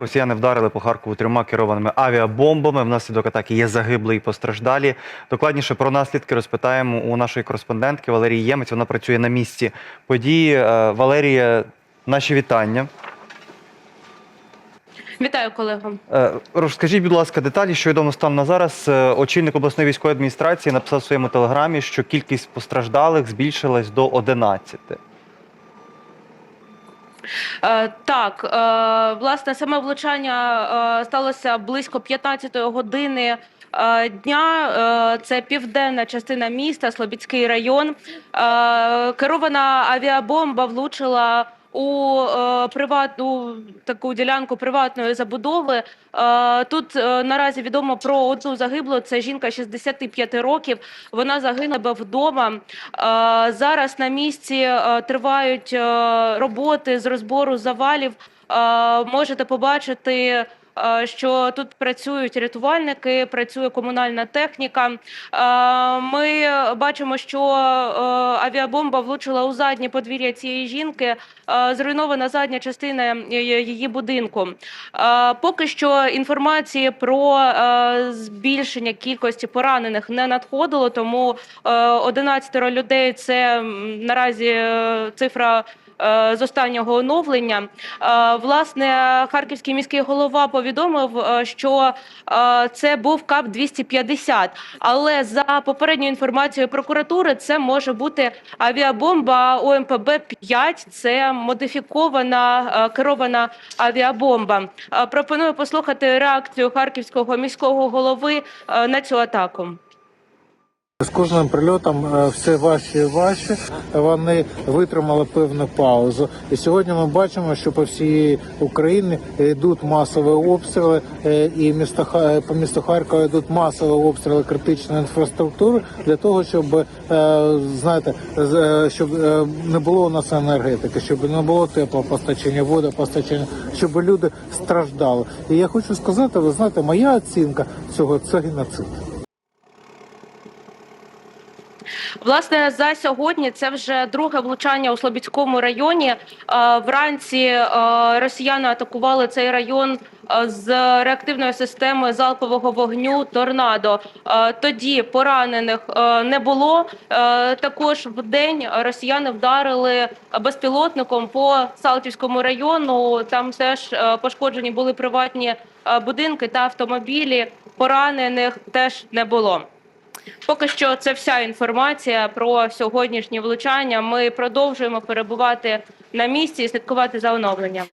Росіяни вдарили по Харкову трьома керованими авіабомбами. Внаслідок атаки є загиблі і постраждалі. Докладніше про наслідки розпитаємо у нашої кореспондентки Валерії Ємець. Вона працює на місці події. Е, Валерія, наші вітання. Вітаю колего. Е, Розкажіть, будь ласка, деталі, що відомо станом на зараз. Е, Очільник обласної військової адміністрації написав в своєму телеграмі, що кількість постраждалих збільшилась до 11. Е, так, е, власне, саме влучання е, сталося близько 15-ї години. Дня це південна частина міста, Слобідський район. Керована авіабомба влучила у е, приватну таку ділянку приватної забудови. Е, Тут е, наразі відомо про одну загиблу. Це жінка 65 років. Вона загинула вдома. Зараз на місці тривають роботи з розбору завалів. Можете побачити. Е, Що тут працюють рятувальники, працює комунальна техніка. Е, Ми бачимо, що е, авіабомба влучила у заднє подвір'я цієї жінки. Зруйнована задня частина її будинку. Поки що інформації про збільшення кількості поранених не надходило, тому е, 11 людей це наразі цифра. З останнього оновлення власне харківський міський голова повідомив, е, що е, це був КАП 250 Але за попередньою інформацією прокуратури, це може бути авіабомба ОМПБ 5 Це модифікована е, керована авіабомба. Пропоную послухати реакцію харківського міського голови на цю атаку. З кожним прильотом е, все важче і важче. Вони витримали певну паузу. І сьогодні ми бачимо, що по всій Україні йдуть масові обстріли, е, і місто Ха- по місту Харкова йдуть масові обстріли критичної інфраструктури для того, щоб е, знаєте, е, щоб е, не було у нас енергетики, щоб не було теплопостачання, водопостачання, щоб люди страждали. І я хочу сказати, ви знаєте, моя оцінка цього це геноцид. Власне, за сьогодні це вже друге влучання у Слобідському районі. Е, Вранці е, росіяни атакували цей район е, з реактивної системи залпового вогню Торнадо. Тоді поранених не було. Також в день росіяни вдарили безпілотником по Салтівському району. Там теж пошкоджені були приватні будинки та автомобілі. Поранених теж не було. Поки що це вся інформація про сьогоднішнє влучання. Ми продовжуємо перебувати на місці і слідкувати за оновленням.